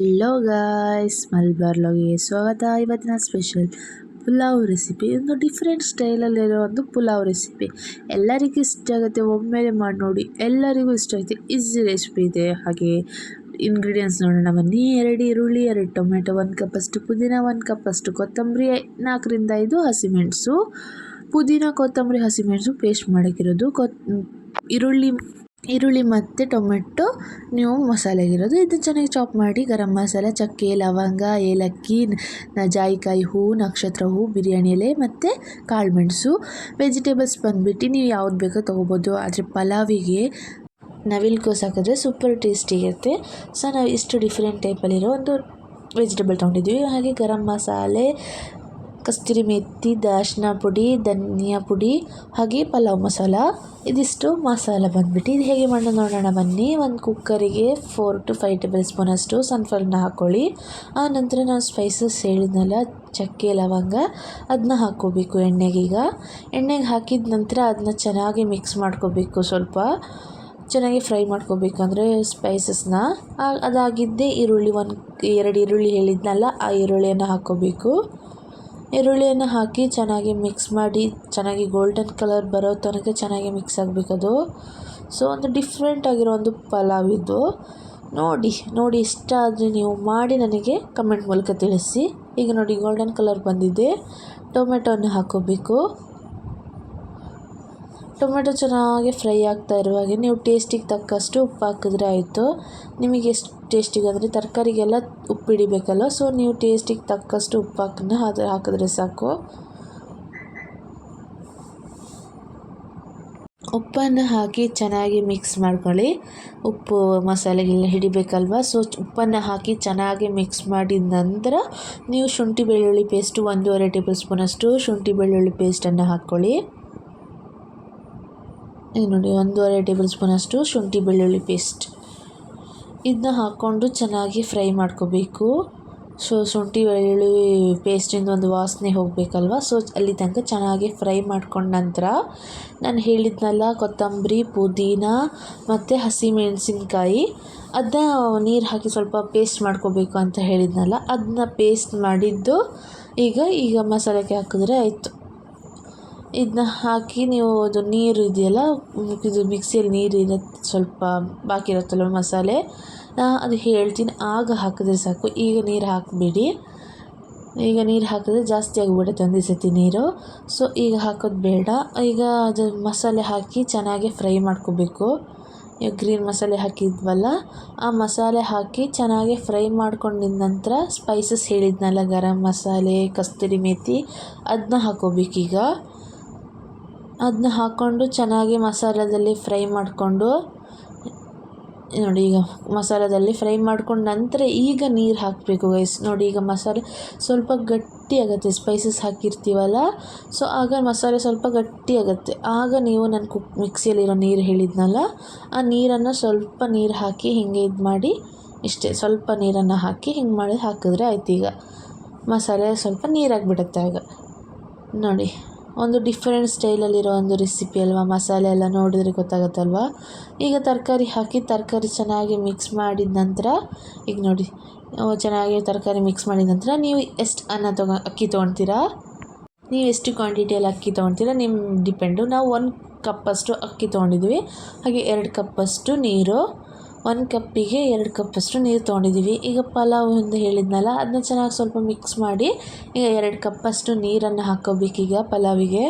Hello guys Malabar ಲಾಗಿಗೆ ಸ್ವಾಗತ. ಇವತ್ತಿನ ಸ್ಪೆಷಲ್ ಪುಲಾವ್ ರೆಸಿಪಿ ಒಂದು ಡಿಫ್ರೆಂಟ್ ಸ್ಟೈಲಲ್ಲಿರೋ ಒಂದು ಪುಲಾವ್ ರೆಸಿಪಿ ಎಲ್ಲರಿಗೂ ಇಷ್ಟ ಆಗುತ್ತೆ, ಒಮ್ಮೆಲೆ ಮಾಡಿ ನೋಡಿ. ಎಲ್ಲರಿಗೂ ಇಷ್ಟ ಆಗುತ್ತೆ. ಈಸಿ ರೆಸಿಪಿ ಇದೆ. ಹಾಗೆ ಇಂಗ್ರೀಡಿಯೆಂಟ್ಸ್ ನೋಡೋಣ. ಬನ್ನಿ ಎರಡು ಈರುಳ್ಳಿ, ಎರಡು ಟೊಮೆಟೊ ಒಂದು ಕಪ್ಪಷ್ಟು ಪುದೀನ, ಒಂದು ಕಪ್ಪಷ್ಟು ಕೊತ್ತಂಬರಿ, ನಾಲ್ಕರಿಂದ ಐದು ಹಸಿಮೆಣಸು. ಪುದೀನ, ಕೊತ್ತಂಬರಿ, ಹಸಿಮೆಣಸು ಪೇಸ್ಟ್ ಮಾಡೋಕ್ಕಿರೋದು. ಕೊತ್ ಈರುಳ್ಳಿ ಈರುಳ್ಳಿ ಮತ್ತು ಟೊಮೆಟೊ, ನೀವು ಮಸಾಲೆಗಿರೋದು ಇದು ಚೆನ್ನಾಗಿ ಚಾಪ್ ಮಾಡಿ ಗರಂ ಮಸಾಲೆ, ಚಕ್ಕೆ, ಲವಂಗ, ಏಲಕ್ಕಿ ಜಾಯಿಕಾಯಿ ಹೂವು ನಕ್ಷತ್ರ ಹೂವು ಬಿರಿಯಾನಿ ಎಲೆ ಮತ್ತು ಕಾಳುಮೆಣಸು ವೆಜಿಟೇಬಲ್ಸ್ ಬಂದುಬಿಟ್ಟು ನೀವು ಯಾವ್ದು ಬೇಕೋ ತೊಗೋಬೋದು. ಆದರೆ ಪಲಾವಿಗೆ ನವಿಲು ಕೋಸು ಹಾಕಿದ್ರೆ ಸೂಪರ್ ಟೇಸ್ಟಿ ಇರುತ್ತೆ. ಸೊ ನಾವು ಇಷ್ಟು ಡಿಫ್ರೆಂಟ್ ಟೈಪಲ್ಲಿರೋ ಒಂದು ವೆಜಿಟೇಬಲ್ ತೊಗೊಂಡಿದ್ದೀವಿ. ಹಾಗೆ ಗರಂ ಮಸಾಲೆ ಕಸ್ತೂರಿ ಮೆಥಿ ದಾಶಿನ ಪುಡಿ, ಧನಿಯಾ ಪುಡಿ, ಹಾಗೆ ಪಲಾವ್ ಮಸಾಲ. ಇದಿಷ್ಟು ಮಸಾಲ ಬಂದ್ಬಿಟ್ಟು ಇದು ಹೇಗೆ ಮಾಡೋದು ನೋಡೋಣ. ಬನ್ನಿ, ಒಂದು ಕುಕ್ಕರಿಗೆ four to five tablespoon ಅಷ್ಟು ಸನ್ಫ್ಲವರ್ನ ಹಾಕ್ಕೊಳ್ಳಿ ಆ ನಂತರ ನಾವು ಸ್ಪೈಸಸ್ ಹೇಳಿದ್ನಲ್ಲ, ಚಕ್ಕೆ, ಲವಂಗ ಅದನ್ನ ಹಾಕ್ಕೋಬೇಕು ಎಣ್ಣೆಗೀಗ ಎಣ್ಣೆಗೆ ಹಾಕಿದ ನಂತರ ಅದನ್ನ ಚೆನ್ನಾಗಿ ಮಿಕ್ಸ್ ಮಾಡ್ಕೋಬೇಕು ಸ್ವಲ್ಪ. ಚೆನ್ನಾಗಿ ಫ್ರೈ ಮಾಡ್ಕೋಬೇಕು ಅಂದರೆ ಸ್ಪೈಸಸ್ನ ಅದಾಗಿದ್ದೇ ಈರುಳ್ಳಿ ಒಂದು, ಎರಡು ಈರುಳ್ಳಿ ಹೇಳಿದ್ನಲ್ಲ, ಆ ಈರುಳ್ಳಿಯನ್ನು ಹಾಕ್ಕೋಬೇಕು. ಈರುಳ್ಳಿಯನ್ನು ಹಾಕಿ ಚೆನ್ನಾಗಿ ಮಿಕ್ಸ್ ಮಾಡಿ, ಚೆನ್ನಾಗಿ ಗೋಲ್ಡನ್ ಕಲರ್ ಬರೋ ತನಕ ಚೆನ್ನಾಗಿ ಮಿಕ್ಸ್ ಆಗಬೇಕದು ಸೊ ಒಂದು ಡಿಫ್ರೆಂಟ್ ಆಗಿರೋ ಒಂದು ಪಲಾವ್ ಇದು. ನೋಡಿ ನೋಡಿ ಇಷ್ಟ ಆದರೆ ನೀವು ಮಾಡಿ ನನಗೆ ಕಮೆಂಟ್ ಮೂಲಕ ತಿಳಿಸಿ. ಈಗ ನೋಡಿ ಗೋಲ್ಡನ್ ಕಲರ್ ಬಂದಿದೆ. ಟೊಮೆಟೊನ ಹಾಕೋಬೇಕು. ಟೊಮೆಟೊ ಚೆನ್ನಾಗಿ ಫ್ರೈ ಆಗ್ತಾ ಇರುವಾಗೆ ನೀವು ಟೇಸ್ಟಿಗೆ ತಕ್ಕಷ್ಟು ಉಪ್ಪು ಹಾಕಿದ್ರೆ ಆಯಿತು. ನಿಮಗೆ ಎಷ್ಟು ಟೇಸ್ಟಿಗೆ ಅಂದರೆ ತರಕಾರಿಗೆಲ್ಲ ಉಪ್ಪು ಹಿಡಿಬೇಕಲ್ಲ ಸೊ ನೀವು ಟೇಸ್ಟಿಗೆ ತಕ್ಕಷ್ಟು ಉಪ್ಪು ಹಾಕನ್ನ ಅದು ಹಾಕಿದ್ರೆ ಸಾಕು. ಉಪ್ಪನ್ನು ಹಾಕಿ ಚೆನ್ನಾಗಿ ಮಿಕ್ಸ್ ಮಾಡ್ಕೊಳ್ಳಿ. ಉಪ್ಪು ಮಸಾಲೆಗೆಲ್ಲ ಹಿಡಿಬೇಕಲ್ವ, ಸೊ ಉಪ್ಪನ್ನು ಹಾಕಿ ಚೆನ್ನಾಗಿ ಮಿಕ್ಸ್ ಮಾಡಿದ ನಂತರ ನೀವು ಶುಂಠಿ ಬೆಳ್ಳುಳ್ಳಿ ಪೇಸ್ಟು, ಒಂದೂವರೆ ಟೇಬಲ್ ಸ್ಪೂನಷ್ಟು ಶುಂಠಿ ಬೆಳ್ಳುಳ್ಳಿ ಪೇಸ್ಟನ್ನು ಹಾಕ್ಕೊಳ್ಳಿ. ಈಗ ನೋಡಿ ಒಂದೂವರೆ ಟೇಬಲ್ ಸ್ಪೂನಷ್ಟು ಶುಂಠಿ ಬೆಳ್ಳುಳ್ಳಿ ಪೇಸ್ಟ್. ಇದನ್ನ ಹಾಕ್ಕೊಂಡು ಚೆನ್ನಾಗಿ ಫ್ರೈ ಮಾಡ್ಕೋಬೇಕು. ಸೊ, ಶುಂಠಿ ಬೆಳ್ಳುಳ್ಳಿ ಪೇಸ್ಟಿಂದ ಒಂದು ವಾಸನೆ ಹೋಗಬೇಕಲ್ವ? ಸೊ, ಅಲ್ಲಿ ತನಕ ಚೆನ್ನಾಗಿ ಫ್ರೈ ಮಾಡ್ಕೊಂಡ ನಂತರ ನಾನು ಹೇಳಿದ್ನಲ್ಲ, ಕೊತ್ತಂಬರಿ, ಪುದೀನ ಮತ್ತು ಹಸಿಮೆಣಸಿನ್ಕಾಯಿ. ಅದನ್ನ ನೀರು ಹಾಕಿ ಸ್ವಲ್ಪ ಪೇಸ್ಟ್ ಮಾಡ್ಕೋಬೇಕು ಅಂತ ಹೇಳಿದ್ನಲ್ಲ ಅದನ್ನ ಪೇಸ್ಟ್ ಮಾಡಿದ್ದು ಈಗ ಈಗ ಮಸಾಲೆಗೆ ಹಾಕಿದ್ರೆ ಆಯಿತು. ಇದನ್ನ ಹಾಕಿ ನೀವು ಅದು ನೀರು ಇದೆಯಲ್ಲ, ಇದು ಮಿಕ್ಸಿಯಲ್ಲಿ ನೀರು ಇರುತ್ತೆ ಸ್ವಲ್ಪ ಬಾಕಿ ಇರುತ್ತಲ್ಲ ಮಸಾಲೆ ಅದು ಹೇಳ್ತೀನಿ. ಆಗ ಹಾಕಿದ್ರೆ ಸಾಕು. ಈಗ ನೀರು ಹಾಕಬೇಡಿ. ಈಗ ನೀರು ಹಾಕಿದ್ರೆ ಜಾಸ್ತಿ ಆಗಿಬಿಡುತ್ತೆ ಒಂದೇ ಸತಿ ನೀರು. ಸೊ ಈಗ ಹಾಕೋದು ಬೇಡ. ಈಗ ಅದು ಮಸಾಲೆ ಹಾಕಿ ಚೆನ್ನಾಗಿ ಫ್ರೈ ಮಾಡ್ಕೋಬೇಕು. ಈಗ ಗ್ರೀನ್ ಮಸಾಲೆ ಹಾಕಿದ್ವಲ್ಲ, ಆ ಮಸಾಲೆ ಹಾಕಿ ಚೆನ್ನಾಗಿ ಫ್ರೈ ಮಾಡ್ಕೊಂಡಿದ ನಂತರ ಸ್ಪೈಸಸ್ ಹೇಳಿದ್ನಲ್ಲ, ಗರಂ ಮಸಾಲೆ, ಕಸ್ತೂರಿ ಮೇಥಿ ಅದನ್ನ ಹಾಕೋಬೇಕೀಗ. ಅದನ್ನ ಹಾಕ್ಕೊಂಡು ಚೆನ್ನಾಗಿ ಮಸಾಲದಲ್ಲಿ ಫ್ರೈ ಮಾಡಿಕೊಂಡು, ನೋಡಿ ಈಗ ಮಸಾಲದಲ್ಲಿ ಫ್ರೈ ಮಾಡ್ಕೊಂಡು ನಂತರ ಈಗ ನೀರು ಹಾಕಬೇಕು ಗೈಸ್ ನೋಡಿ ಈಗ ಮಸಾಲೆ ಸ್ವಲ್ಪ ಗಟ್ಟಿ ಆಗುತ್ತೆ ಸ್ಪೈಸಸ್ ಹಾಕಿರ್ತೀವಲ್ಲ? ಸೊ ಆಗ ಮಸಾಲೆ ಸ್ವಲ್ಪ ಗಟ್ಟಿ ಆಗುತ್ತೆ. ಆಗ ನೀವು ನಾನು ಕುಕ್ ಮಿಕ್ಸಿಯಲ್ಲಿರೋ ನೀರು ಹೇಳಿದ್ನಲ್ಲ, ಆ ನೀರನ್ನು ಸ್ವಲ್ಪ ನೀರು ಹಾಕಿ ಹೀಗೆ ಇದು ಮಾಡಿ, ಇಷ್ಟೇ ಸ್ವಲ್ಪ ನೀರನ್ನು ಹಾಕಿ ಹಿಂಗೆ ಮಾಡಿ ಹಾಕಿದ್ರೆ ಆಯ್ತು ಈಗ. ಮಸಾಲೆ ಸ್ವಲ್ಪ ನೀರಾಗಿಬಿಡುತ್ತೆ ಆಗ. ನೋಡಿ. ಒಂದು ಡಿಫ್ರೆಂಟ್ ಸ್ಟೈಲಲ್ಲಿರೋ ಒಂದು ರೆಸಿಪಿ ಅಲ್ವಾ? ಮಸಾಲೆ ಎಲ್ಲ ನೋಡಿದ್ರೆ ಗೊತ್ತಾಗುತ್ತಲ್ವ? ಈಗ ತರಕಾರಿ ಹಾಕಿ, ತರಕಾರಿ ಚೆನ್ನಾಗಿ ಮಿಕ್ಸ್ ಮಾಡಿದ ನಂತರ, ಈಗ ನೋಡಿ ಚೆನ್ನಾಗಿ ತರಕಾರಿ ಮಿಕ್ಸ್ ಮಾಡಿದ ನಂತರ ನೀವು ಎಷ್ಟು ಅನ್ನ ತೊಗೊ, ಅಕ್ಕಿ ತೊಗೊಳ್ತೀರಾ ನೀವು ಎಷ್ಟು ಕ್ವಾಂಟಿಟಿಯಲ್ಲಿ ಅಕ್ಕಿ ತೊಗೊಳ್ತೀರಾ ನಿಮ್ಮ ಡಿಪೆಂಡು ನಾವು ಒಂದು ಕಪ್ಪಷ್ಟು ಅಕ್ಕಿ ತೊಗೊಂಡಿದ್ವಿ. ಹಾಗೆ ಎರಡು ಕಪ್ಪಷ್ಟು ನೀರು ಒಂದು ಕಪ್ಪಿಗೆ ಎರಡು ಕಪ್ಪಷ್ಟು ನೀರು ತೊಗೊಂಡಿದ್ದೀವಿ. ಈಗ ಪಲಾವ್ ಎಂದು ಹೇಳಿದ್ನಲ್ಲ, ಅದನ್ನ ಚೆನ್ನಾಗಿ ಸ್ವಲ್ಪ ಮಿಕ್ಸ್ ಮಾಡಿ, ಈಗ ಎರಡು ಕಪ್ಪಷ್ಟು ನೀರನ್ನು ಹಾಕೋಬೇಕೀಗ ಪಲಾವಿಗೆ,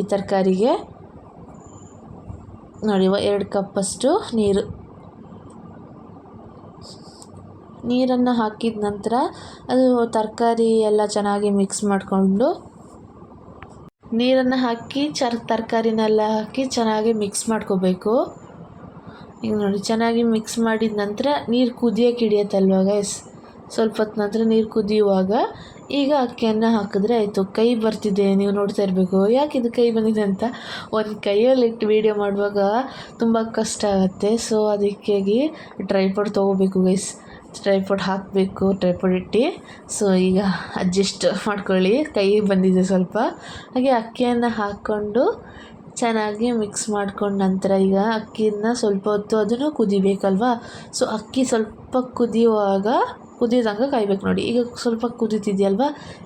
ಈ ತರಕಾರಿಗೆ. ನೋಡಿ ಎರಡು ಕಪ್ಪಷ್ಟು ನೀರು. ನೀರನ್ನು ಹಾಕಿದ ನಂತರ ಅದು ತರಕಾರಿ ಎಲ್ಲ ಚೆನ್ನಾಗಿ ಮಿಕ್ಸ್ ಮಾಡಿಕೊಂಡು, ನೀರನ್ನು ಹಾಕಿ ಚರ್ ತರಕಾರಿನೆಲ್ಲ ಹಾಕಿ ಚೆನ್ನಾಗಿ ಮಿಕ್ಸ್ ಮಾಡ್ಕೋಬೇಕು. ಈಗ ನೋಡಿ, ಚೆನ್ನಾಗಿ ಮಿಕ್ಸ್ ಮಾಡಿದ ನಂತರ ನೀರು ಕುದಿಯೋಕೆ ಹಿಡಿಯತ್ತಲ್ವ ಗೈಸ್ ಸ್ವಲ್ಪ ಹೊತ್ತು ನಂತರ ನೀರು ಕುದಿಯುವಾಗ ಈಗ ಅಕ್ಕಿಯನ್ನು ಹಾಕಿದ್ರೆ ಆಯಿತು. ಕೈ ಬರ್ತಿದೆ, ನೀವು ನೋಡ್ತಾ ಇರಬೇಕು. ಯಾಕೆ ಇದು ಕೈ ಬಂದಿದೆ ಅಂತ? ಒಂದು ಕೈಯಲ್ಲಿಟ್ಟು ವೀಡಿಯೋ ಮಾಡುವಾಗ ತುಂಬ ಕಷ್ಟ ಆಗುತ್ತೆ. ಸೊ ಅದಕ್ಕಾಗಿ ಟ್ರೈಪಾಡ್ ತೊಗೋಬೇಕು ಗೈಸ್ ಟ್ರೈಪಾಡ್ ಹಾಕಬೇಕು, ಟ್ರೈಪಾಡ್ ಇಟ್ಟು. ಸೊ ಈಗ ಅಡ್ಜಸ್ಟ್ ಮಾಡ್ಕೊಳ್ಳಿ. ಕೈ ಬಂದಿದೆ ಸ್ವಲ್ಪ. ಹಾಗೆ ಅಕ್ಕಿಯನ್ನು ಹಾಕ್ಕೊಂಡು ಚೆನ್ನಾಗಿ ಮಿಕ್ಸ್ ಮಾಡ್ಕೊಂಡು ನಂತರ ಈಗ ಅಕ್ಕಿನ ಸ್ವಲ್ಪ ಹೊತ್ತು ಅದನ್ನು ಕುದಿಬೇಕಲ್ವಾ? ಸೊ ಅಕ್ಕಿ ಸ್ವಲ್ಪ ಕುದಿಯುವಾಗ ಕುದಿಯೋ ತನಕ ಕಾಯ್ಬೇಕು ನೋಡಿ. ಈಗ ಸ್ವಲ್ಪ ಕುದೀತಿದೆಯಲ್ವ?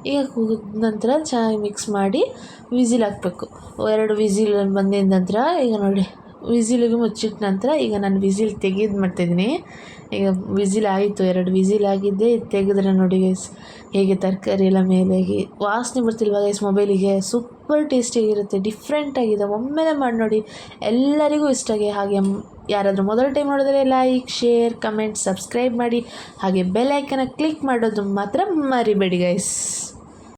ಈಗ ಕುದಿದ ನಂತರ ಚೆನ್ನಾಗಿ ಮಿಕ್ಸ್ ಮಾಡಿ ವಿಸಿಲ್ ಹಾಕಬೇಕು. ಎರಡು ವಿಸಿಲ್ ಬಂದಿದ ನಂತರ ಈಗ ನೋಡಿ. ವಿಸಿಲಿಗೆ ಮುಚ್ಚಿಟ್ಟ ನಂತರ ಈಗ ನಾನು ವಿಸಿಲ್ ತೆಗೆದು ಮಾಡ್ತಿದ್ದೀನಿ. ಈಗ ವಿಸಿಲ್ ಆಯಿತು, ಎರಡು ವಿಸಿಲ್ ಆಗಿದ್ದೆ. ತೆಗೆದ್ರೆ ನೋಡಿ ಗೈಸ್ ಹೇಗೆ ತರಕಾರಿ ಎಲ್ಲ ಮೇಲೆ ವಾಸನೆ ಬರ್ತಿಲ್ವ ಗೈಸ್ ಮೊಬೈಲಿಗೆ ಸೂಪರ್ ಟೇಸ್ಟಿಯಾಗಿರುತ್ತೆ ಡಿಫ್ರೆಂಟಾಗಿದೆ ಒಮ್ಮೆಲೆ ಮಾಡಿ ನೋಡಿ, ಎಲ್ಲರಿಗೂ ಇಷ್ಟ ಆಗಿ, ಹಾಗೆ ಯಾರಾದರೂ ಮೊದಲ ಟೈಮ್ ನೋಡಿದರೆ ಲೈಕ್ ಶೇರ್ ಕಮೆಂಟ್ ಸಬ್ಸ್ಕ್ರೈಬ್ ಮಾಡಿ. ಹಾಗೆ ಬೆಲ್ ಐಕನ ಕ್ಲಿಕ್ ಮಾಡೋದು ಮಾತ್ರ ಮರಿಬೇಡಿ ಗೈಸ್